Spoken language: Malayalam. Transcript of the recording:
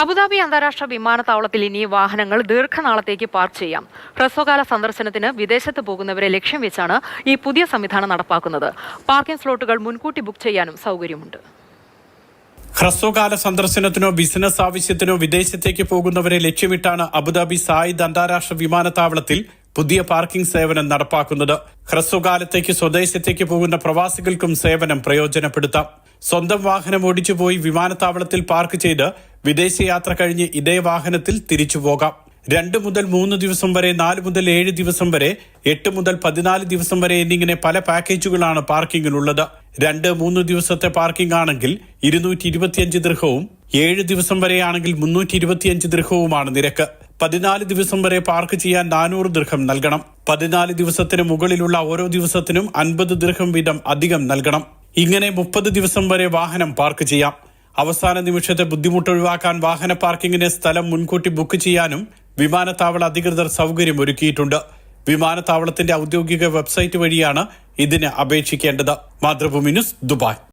അബുദാബി അന്താരാഷ്ട്ര വിമാനത്താവളത്തിൽ ഇനി വാഹനങ്ങൾ ദീർഘനാളത്തേക്ക് പാർക്ക് ചെയ്യാം. ഹ്രസ്വകാല സന്ദർശനത്തിന് വിദേശത്ത് പോകുന്നവരെ ലക്ഷ്യം വെച്ചാണ് ഈ പുതിയ സംവിധാനം നടപ്പാക്കുന്നത്. പാർക്കിംഗ് സ്ലോട്ടുകൾ മുൻകൂട്ടി ബുക്ക് ചെയ്യാനും സൗകര്യമുണ്ട്. ഹ്രസ്വകാല സന്ദർശനത്തിനോ ബിസിനസ് ആവശ്യത്തിനോ വിദേശത്തേക്ക് പോകുന്നവരെ ലക്ഷ്യമിട്ടാണ് അബുദാബി സായിദ് അന്താരാഷ്ട്ര വിമാനത്താവളത്തിൽ പുതിയ പാർക്കിംഗ് സേവനം നടപ്പാക്കുന്നത്. ഹ്രസ്വകാലത്തേക്ക് സ്വദേശത്തേക്ക് പോകുന്ന പ്രവാസികൾക്കും സേവനം പ്രയോജനപ്പെടുത്താം. സ്വന്തം വാഹനം ഓടിച്ചുപോയി വിമാനത്താവളത്തിൽ പാർക്ക് ചെയ്ത് വിദേശയാത്ര കഴിഞ്ഞ് ഇതേ വാഹനത്തിൽ തിരിച്ചു പോകാം. രണ്ട് മുതൽ മൂന്ന് ദിവസം വരെ നാല് മുതൽ ഏഴ് ദിവസം വരെ എട്ട് മുതൽ പതിനാല് ദിവസം വരെ എന്നിങ്ങനെ പല പാക്കേജുകളാണ് പാർക്കിങ്ങിനുള്ളത് രണ്ട് മൂന്ന് ദിവസത്തെ പാർക്കിംഗ് ആണെങ്കിൽ ഇരുന്നൂറ്റി ഇരുപത്തിയഞ്ച് ദൃഹവും ഏഴ് ദിവസം വരെയാണെങ്കിൽ മുന്നൂറ്റി ഇരുപത്തിയഞ്ച് ദൃഹവുമാണ് നിരക്ക്. പതിനാല് ദിവസം വരെ പാർക്ക് ചെയ്യാൻ നാനൂറ് ദൃഹം നൽകണം. പതിനാല് ദിവസത്തിന് മുകളിലുള്ള ഓരോ ദിവസത്തിനും അൻപത് ദൃഹം വീതം അധികം നൽകണം. ഇങ്ങനെ മുപ്പത് ദിവസം വരെ വാഹനം പാർക്ക് ചെയ്യാം. അവസാന നിമിഷത്തെ ബുദ്ധിമുട്ട് ഒഴിവാക്കാൻ വാഹന പാർക്കിങ്ങിന് സ്ഥലം മുൻകൂട്ടി ബുക്ക് ചെയ്യാനും വിമാനത്താവള അധികൃതർ സൗകര്യം ഒരുക്കിയിട്ടുണ്ട്. വിമാനത്താവളത്തിന്റെ ഔദ്യോഗിക വെബ്സൈറ്റ് വഴിയാണ് ഇതിന് അപേക്ഷിക്കേണ്ടത്. Mathrubhumi news Dubai.